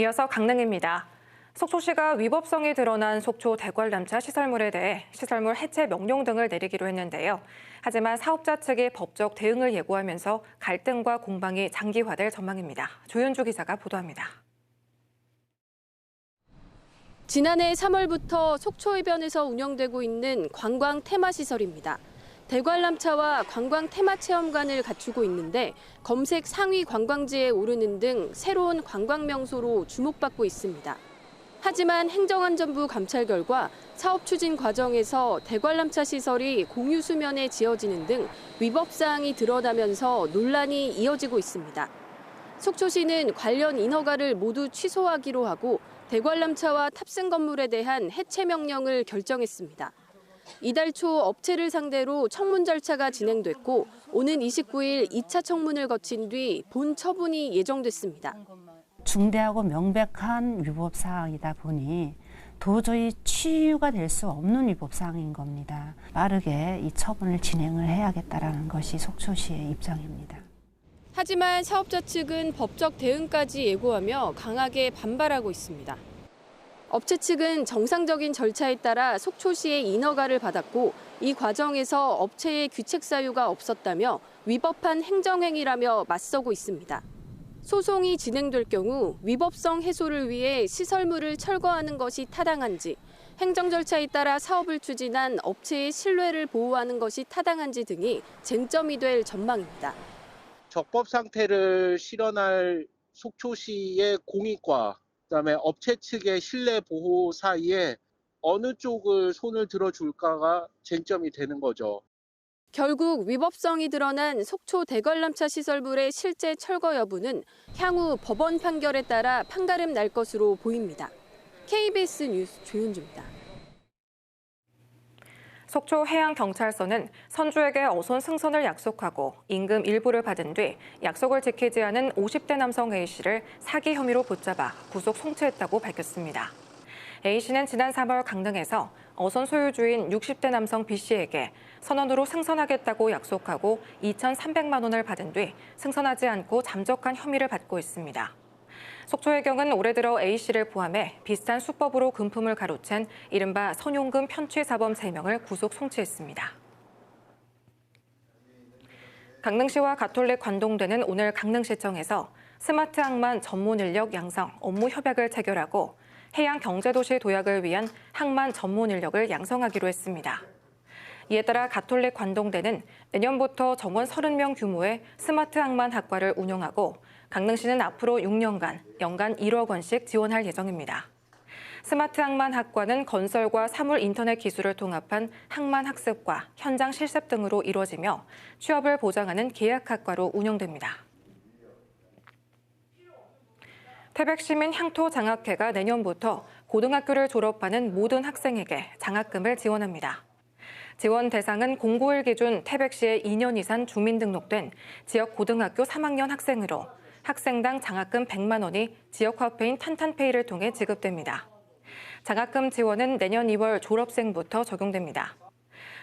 이어서 강릉입니다. 속초시가 위법성이 드러난 속초 대관람차 시설물에 대해 시설물 해체 명령 등을 내리기로 했는데요. 하지만 사업자 측이 법적 대응을 예고하면서 갈등과 공방이 장기화될 전망입니다. 조현주 기자가 보도합니다. 지난해 3월부터 속초해변에서 운영되고 있는 관광 테마 시설입니다. 대관람차와 관광 테마 체험관을 갖추고 있는데 검색 상위 관광지에 오르는 등 새로운 관광 명소로 주목받고 있습니다. 하지만 행정안전부 감찰 결과 사업 추진 과정에서 대관람차 시설이 공유 수면에 지어지는 등 위법 사항이 드러나면서 논란이 이어지고 있습니다. 속초시는 관련 인허가를 모두 취소하기로 하고 대관람차와 탑승 건물에 대한 해체 명령을 결정했습니다. 이달 초 업체를 상대로 청문 절차가 진행됐고 오는 29일 2차 청문을 거친 뒤 본 처분이 예정됐습니다. 중대하고 명백한 위법 사항이다 보니 도저히 치유가 될 수 없는 위법 사항인 겁니다. 빠르게 이 처분을 진행을 해야겠다라는 것이 속초시의 입장입니다. 하지만 사업자 측은 법적 대응까지 예고하며 강하게 반발하고 있습니다. 업체 측은 정상적인 절차에 따라 속초시의 인허가를 받았고 이 과정에서 업체의 규책 사유가 없었다며 위법한 행정행위라며 맞서고 있습니다. 소송이 진행될 경우 위법성 해소를 위해 시설물을 철거하는 것이 타당한지, 행정 절차에 따라 사업을 추진한 업체의 신뢰를 보호하는 것이 타당한지 등이 쟁점이 될 전망입니다. 적법 상태를 실현할 속초시의 공익과 그다음에 업체 측의 신뢰 보호 사이에 어느 쪽을 손을 들어줄까가 쟁점이 되는 거죠. 결국 위법성이 드러난 속초 대관람차 시설물의 실제 철거 여부는 향후 법원 판결에 따라 판가름 날 것으로 보입니다. KBS 뉴스 조윤주입니다. 속초 해양경찰서는 선주에게 어선 승선을 약속하고 임금 일부를 받은 뒤 약속을 지키지 않은 50대 남성 A씨를 사기 혐의로 붙잡아 구속 송치했다고 밝혔습니다. A씨는 지난 3월 강릉에서 어선 소유주인 60대 남성 B씨에게 선원으로 승선하겠다고 약속하고 2,300만 원을 받은 뒤 승선하지 않고 잠적한 혐의를 받고 있습니다. 속초해경은 올해 들어 A씨를 포함해 비슷한 수법으로 금품을 가로챈 이른바 선용금 편취 사범 3명을 구속 송치했습니다. 강릉시와 가톨릭 관동대는 오늘 강릉시청에서 스마트 항만 전문 인력 양성 업무 협약을 체결하고 해양 경제도시 도약을 위한 항만 전문 인력을 양성하기로 했습니다. 이에 따라 가톨릭 관동대는 내년부터 정원 30명 규모의 스마트 항만 학과를 운영하고 강릉시는 앞으로 6년간 연간 1억 원씩 지원할 예정입니다. 스마트 항만 학과는 건설과 사물 인터넷 기술을 통합한 항만 학습과 현장 실습 등으로 이루어지며 취업을 보장하는 계약 학과로 운영됩니다. 태백시민 향토 장학회가 내년부터 고등학교를 졸업하는 모든 학생에게 장학금을 지원합니다. 지원 대상은 091 기준 태백시에 2년 이상 주민등록된 지역 고등학교 3학년 학생으로 학생당 장학금 100만 원이 지역 화폐인 탄탄페이를 통해 지급됩니다. 장학금 지원은 내년 2월 졸업생부터 적용됩니다.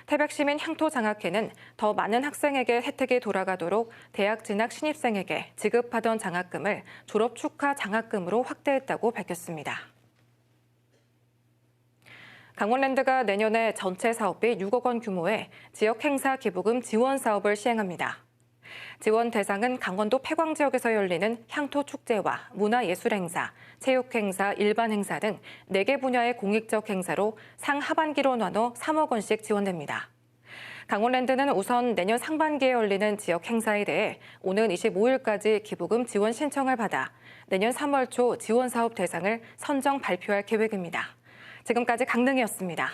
태백시민 향토장학회는 더 많은 학생에게 혜택이 돌아가도록 대학 진학 신입생에게 지급하던 장학금을 졸업 축하 장학금으로 확대했다고 밝혔습니다. 강원랜드가 내년에 전체 사업비 6억 원 규모의 지역 행사 기부금 지원 사업을 시행합니다. 지원 대상은 강원도 폐광 지역에서 열리는 향토 축제와 문화예술 행사, 체육 행사, 일반 행사 등 4개 분야의 공익적 행사로 상 하반기로 나눠 3억 원씩 지원됩니다. 강원랜드는 우선 내년 상반기에 열리는 지역 행사에 대해 오는 25일까지 기부금 지원 신청을 받아 내년 3월 초 지원 사업 대상을 선정 발표할 계획입니다. 지금까지 강릉이었습니다.